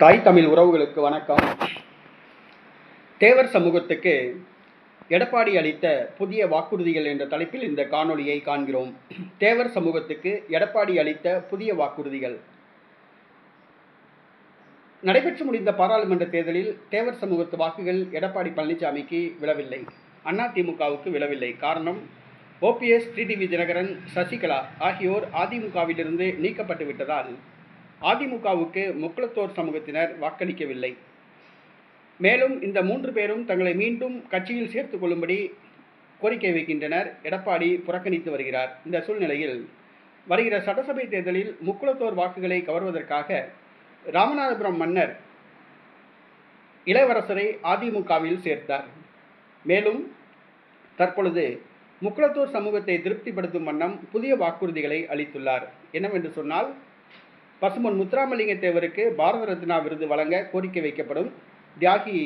தாய் தமிழ் உறவுகளுக்கு வணக்கம். தேவர் சமூகத்துக்கு எடப்பாடி அளித்த புதிய வாக்குறுதிகள் என்ற தலைப்பில் இந்த காணொளியை காண்கிறோம். தேவர் சமூகத்துக்கு எடப்பாடி அளித்த புதிய வாக்குறுதிகள். நடைபெற்று முடிந்த பாராளுமன்ற தேர்தலில் தேவர் சமூகத்து வாக்குகள் எடப்பாடி பழனிசாமிக்கு விழவில்லை. அதிமுகவுக்கு விழவில்லை. காரணம் ஓபிஎஸ் டிடிவி தினகரன் சசிகலா ஆகியோர் அதிமுகவிலிருந்து நீக்கப்பட்டு விட்டதால் அதிமுகவுக்கு முக்குளத்தோர் சமூகத்தினர் வாக்களிக்கவில்லை. மேலும் இந்த மூன்று பேரும் தங்களை மீண்டும் கட்சியில் சேர்த்துக் கொள்ளும்படி கோரிக்கை வைக்கின்றனர். எடப்பாடி புறக்கணித்து வருகிறார். இந்த சூழ்நிலையில் வருகிற சட்டசபை தேர்தலில் முக்குளத்தோர் வாக்குகளை கவர்வதற்காக ராமநாதபுரம் மன்னர் இளவரசரை அதிமுகவில் சேர்த்தார். மேலும் தற்பொழுது முக்குளத்தூர் சமூகத்தை திருப்திப்படுத்தும் வண்ணம் புதிய வாக்குறுதிகளை அளித்துள்ளார். என்னவென்று சொன்னால் பசுமன் முத்துராமலிங்க தேவருக்கு பாரத ரத்னா விருது வழங்க கோரிக்கை வைக்கப்படும் தியாகி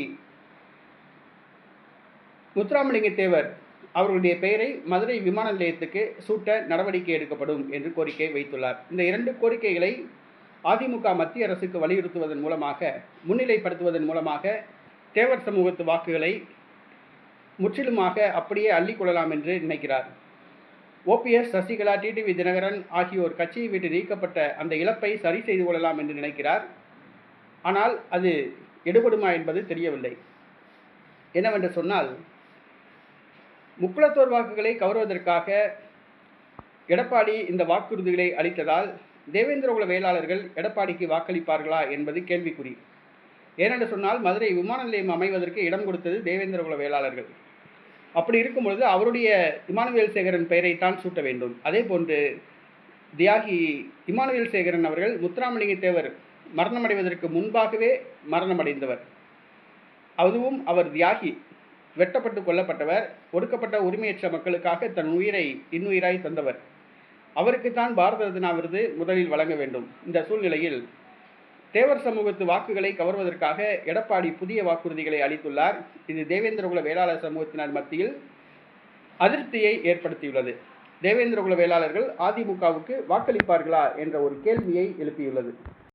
முத்துராமலிங்க தேவர் அவர்களுடைய பெயரை மதுரை விமான நிலையத்துக்கு சூட்ட நடவடிக்கை எடுக்கப்படும் என்று கோரிக்கை வைத்துள்ளார். இந்த இரண்டு கோரிக்கைகளை அதிமுக மத்திய அரசுக்கு வலியுறுத்துவதன் மூலமாக முன்னிலைப்படுத்துவதன் மூலமாக தேவர் சமூகத்து வாக்குகளை முற்றிலுமாக அப்படியே அள்ளிக்கொள்ளலாம் என்று நினைக்கிறார். ஓபிஎஸ் சசிகலா டிடிவி தினகரன் ஆகியோர் கட்சியை விட்டு நீக்கப்பட்ட அந்த இழப்பை சரி செய்து கொள்ளலாம் என்று நினைக்கிறார். ஆனால் அது எடுபடுமா என்பது தெரியவில்லை. என்னவென்று சொன்னால் முக்குளத்தோர் வாக்குகளை கவர்வதற்காக எடப்பாடி இந்த வாக்குறுதிகளை அளித்ததால் தேவேந்திரகுல வேளாளர்கள் எடப்பாடிக்கு வாக்களிப்பார்களா என்பது கேள்விக்குறி. ஏனென்று சொன்னால் மதுரை விமான நிலையம் அமைவதற்கு இடம் கொடுத்தது தேவேந்திரகுல வேளாளர்கள். அப்படி இருக்கும் பொழுது அவருடைய இமானுவேல் சேகரன் பெயரைத்தான் சூட்ட வேண்டும். அதே போன்று தியாகி இமானுவேல் சேகரன் அவர்கள் முத்துராமலிங்க தேவர் மரணமடைவதற்கு முன்பாகவே மரணமடைந்தவர். அதுவும் அவர் தியாகி வெட்டப்பட்டு கொல்லப்பட்டவர் ஒடுக்கப்பட்ட உரிமையற்ற மக்களுக்காக தன் உயிரை இன்னுயிராய் தந்தவர். அவருக்குத்தான் பாரத ரத்னா விருது முதலில் வழங்க வேண்டும். இந்த சூழ்நிலையில் தேவர் சமூகத்து வாக்குகளை கவர்வதற்காக எடப்பாடி புதிய வாக்குறுதிகளை அளித்துள்ளார். இது தேவேந்திரகுல வேளாளர் சமூகத்தினர் மத்தியில் அதிருப்தியை ஏற்படுத்தியுள்ளது. தேவேந்திரகுல வேளாளர்கள் அதிமுகவுக்கு வாக்களிப்பார்களா என்ற ஒரு கேள்வியை எழுப்பியுள்ளது.